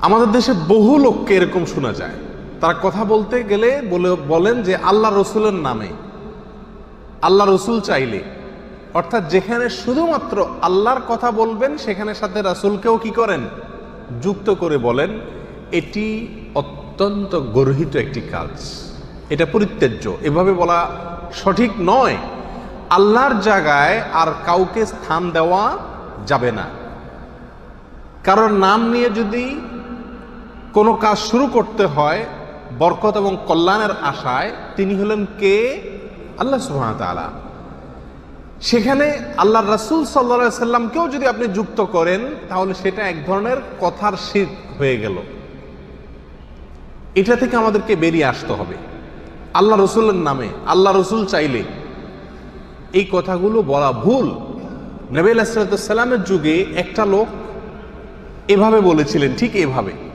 আমাদের দেশে বহু লোককে এরকম শোনা যায়। তারা কথা বলতে গেলে বলে, বলেন যে আল্লাহ রসুলের নামে, আল্লাহ রসুল চাইলে। অর্থাৎ যেখানে শুধুমাত্র আল্লাহর কথা বলবেন, সেখানে সাথে রাসুলকেও কি করেন? যুক্ত করে বলেন, এটি অত্যন্ত গর্হিত একটি কাজ। এটা পরিত্যাজ্য। এভাবে বলা সঠিক নয়। আল্লাহর জায়গায় আর কাউকে স্থান দেওয়া যাবে না। কারণ নাম নিয়ে যদি কোনো কাজ শুরু করতে হয় বরকত এবং কল্যাণের আশায়, তিনি হলেন কে? আল্লাহ সুহামতালা সেখানে আল্লাহ রাসুল সাল্লা সাল্লামকেও যদি আপনি যুক্ত করেন, তাহলে সেটা এক ধরনের কথার শীত হয়ে গেল। এটা থেকে আমাদেরকে বেরিয়ে আসতে হবে। আল্লাহ রসুলের নামে, আল্লাহ রসুল চাইলে। এই কথাগুলো বলা ভুল। নবী সালামের যুগে একটা লোক এভাবে বলেছিলেন, ঠিক এভাবে।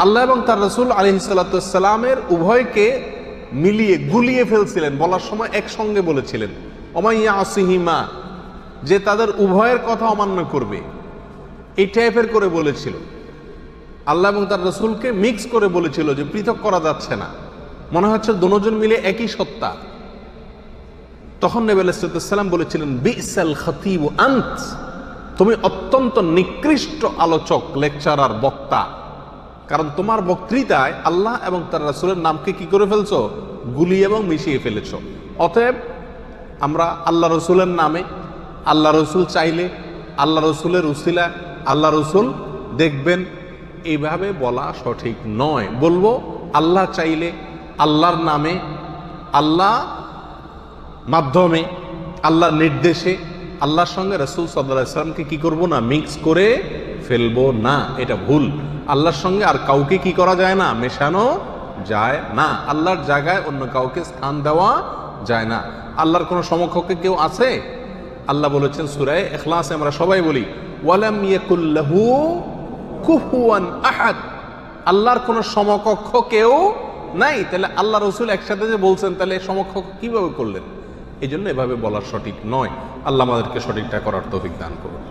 আল্লাহ এবং তার রসুল আলহি সাল্লামের উভয়কে মিলিয়ে গুলিয়ে ফেলছিলেন। বলার সময় একসঙ্গে বলেছিলেন অমাইয়া আসিহিমা যে তাদের উভয়ের কথা অমান্য করবে। এই টাইপের করে বলেছিল। আল্লাহ এবং তার রসুলকে মিক্স করে বলেছিল যে পৃথক করা যাচ্ছে না। মনে হচ্ছে দুজন মিলে একই সত্তা। তখন নেবে আলাইসাল্লাম বলেছিলেন, বিসাল খতিব আন্ত তুমি অত্যন্ত নিকৃষ্ট আলোচক, লেকচারার বক্তা কারণ তোমার বক্তৃতায় আল্লাহ এবং তার রাসুলের নামকে কি করে ফেলছো? গুলি এবং মিশিয়ে ফেলেছ। অতএব আমরা আল্লাহ রসুলের নামে, আল্লাহ রসুল চাইলে, আল্লাহ রসুলের উসিলা আল্লাহ রসুল দেখবেন, এইভাবে বলা সঠিক নয়। বলব, আল্লাহ চাইলে আল্লাহর নামে, আল্লাহ মাধ্যমে, আল্লাহর নির্দেশে, আল্লাহর সঙ্গে রসুল সাল্লামকে কী করব না, মিক্স করে ফেলব না, এটা ভুল। আল্লাহর সঙ্গে আর কাউকে কি করা যায় না? মেশানো যায় না। আল্লাহর জায়গায় অন্য কাউকে স্থান দেওয়া যায় না। আল্লাহর কোনো সমকক্ষে কেউ আছে? আল্লাহ বলেছেন সুরায় এখলাসে আমরা সবাই বলি আল্লাহর কোনো সমকক্ষ কেউ নাই? তাহলে আল্লাহ রসুল একসাথে যে বলছেন, তাহলে সমকক্ষ কীভাবে করলেন? এই জন্য এভাবে বলা সঠিক নয়। আল্লাহ আমাদেরকে সঠিকটা করার তৌফিক দান করুন।